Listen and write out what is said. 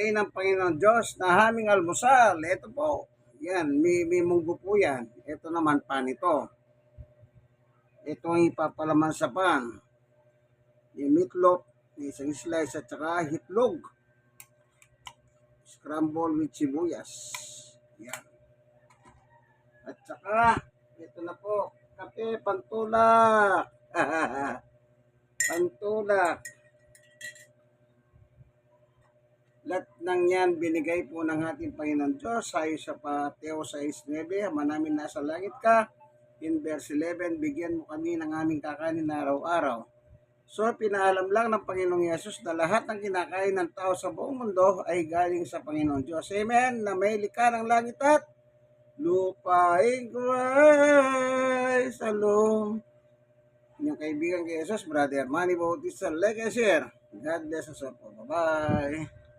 binigay ng Panginoon Diyos na aming almusal. Ito po. Yan, may, may munggo po yan. Ito naman pan ito. Ang ipapalaman sa pan. Yung meatloaf, yung isang slice at saka hitlog. Scramble with sibuyas. Yan. At saka, ito na po, kape, pantulak. pantulak. Lahat ng yan binigay po ng ating Panginoon Diyos ayon sa Pateo 6.9 Manamin nasa langit ka. In verse 11, bigyan mo kami ng aming kakanin na araw-araw. So, pinaalam lang ng Panginoong Yesus na lahat ng kinakain ng tao sa buong mundo ay galing sa Panginoon Diyos. Amen. Na may likha ng langit at lupain ko ay salong. Inyong kaibigan kay Jesus, Brother Manny Bautista Legacy. God bless us all. Bye-bye.